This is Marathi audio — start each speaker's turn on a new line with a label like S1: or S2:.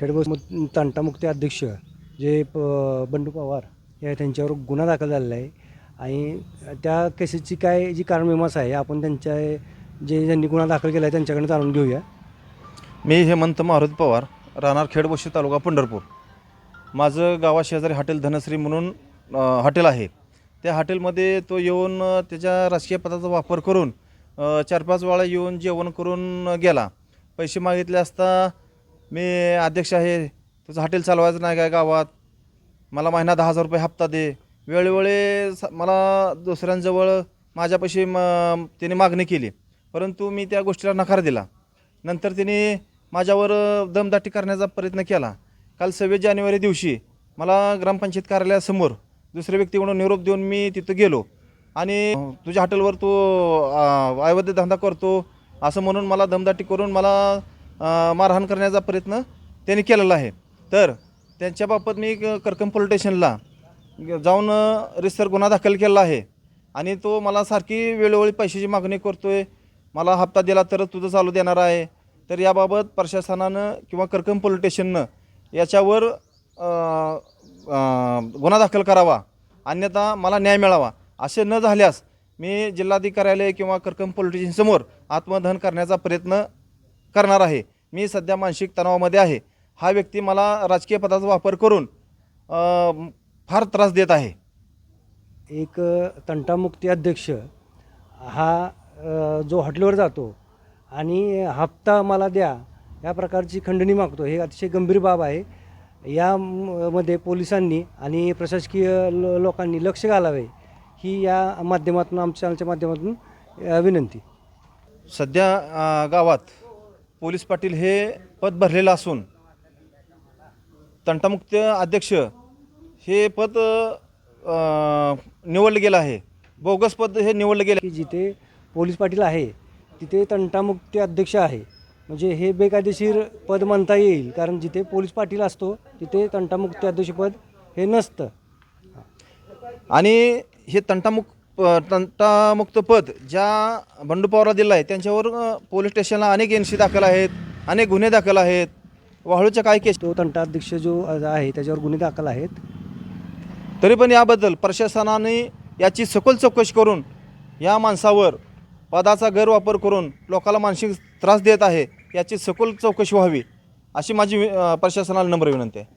S1: खेडबस तंटामुक्ती अध्यक्ष जे प बंडू पवार या त्यांच्यावर गुन्हा दाखल झालेला आहे. आणि त्या केसेसची काय जी कारणमीमांसा आहे आपण त्यांच्या जे ज्यांनी गुन्हा दाखल केला आहे त्यांच्याकडे जाणून घेऊया.
S2: मी हेमंत मारुती पवार राहणार खेडबोशी तालुका पंढरपूर. माझं गावाशेजारी हॉटेल धनश्री म्हणून अ, हॉटेल आहे. त्या हॉटेलमध्ये तो येऊन अ, त्याच्या राजकीय पदाचा वापर करून चार पाच वेळा येऊन जेवण करून गेला. पैसे मागितले असता मी अध्यक्ष आहे. तुझं हॉटेल चालवायचं नाही काय गावात? मला महिना दहा हजार रुपये हप्ता दे. वेळोवेळी स- मला दुसऱ्यांजवळ माझ्यापाशी म त्याने मागणी केली. परंतु मी त्या गोष्टीला नकार दिला. नंतर त्याने माझ्यावर दमदाटी करण्याचा प्रयत्न केला. काल सव्वीस जानेवारी दिवशी मला ग्रामपंचायत कार्यालयासमोर दुसऱ्या व्यक्तीकडून निरोप देऊन मी तिथं गेलो. आणि तुझ्या हॉटेलवर तू अवैध धंदा करतो असं म्हणून मला दमदाटी करून मला मारहाण करण्याचा प्रयत्न त्यांनी केलेला आहे. तर त्यांच्याबाबत मी क- करकम पोलीस स्टेशनला जाऊन रिसर गुन्हा दाखल केला आहे. आणि तो मला सारखी वेळोवेळी पैशाची मागणी करतो आहे मला हप्ता दिला तरच तुझं चालू देणार आहे. तर याबाबत प्रशासनानं किंवा करकम पोलीस स्टेशननं याच्यावर गुन्हा दाखल करावा. अन्यथा मला न्याय मिळावा. असे न झाल्यास मी जिल्हाधिकार्यालय किंवा करकम पोलीस स्टेशनसमोर आत्मदहन करण्याचा प्रयत्न करणार आहे. मी सध्या मानसिक तणावामध्ये आहे. हा व्यक्ती मला राजकीय पदाचा वापर करून फार त्रास देत आहे.
S1: एक तंटामुक्ती अध्यक्ष हा जो हॉटेलवर जातो आणि हप्ता मला द्या या प्रकारची खंडणी मागतो हे अतिशय गंभीर बाब आहे. या म- मध्ये पोलिसांनी आणि प्रशासकीय लो लोकांनी लक्ष घालावे ही या माध्यमातून आमच्या चॅनलच्या माध्यमातून विनंती.
S2: सध्या गावात पोलीस पाटील हे पद भरलेलं असून तंटामुक्त अध्यक्ष हे पद निवडलं गेलं आहे. बोगस पद हे निवडलं गेलं
S1: की जिथे पोलीस पाटील आहे तिथे तंटामुक्ती अध्यक्ष आहे. म्हणजे हे बेकायदेशीर पद म्हणता येईल कारण जिथे पोलीस पाटील असतो तिथे तंटामुक्ती अध्यक्षपद हे नसतं.
S2: आणि हे तंटामुक्त तंटामुक्त पद ज्या बंडू पवारला दिलं आहे त्यांच्यावर पोलीस स्टेशनला अनेक एन सी दाखल आहेत अनेक गुन्हे दाखल आहेत. वाळूच्या काय केस?
S1: तो तंटा अध्यक्ष जो आहे त्याच्यावर गुन्हे दाखल आहेत.
S2: तरी पण याबद्दल प्रशासनाने याची सखोल चौकशी करून या माणसावर पदाचा गैरवापर करून लोकाला मानसिक त्रास देत आहे याची सखोल चौकशी व्हावी अशी माझी प्रशासनाला नम्र विनंती आहे.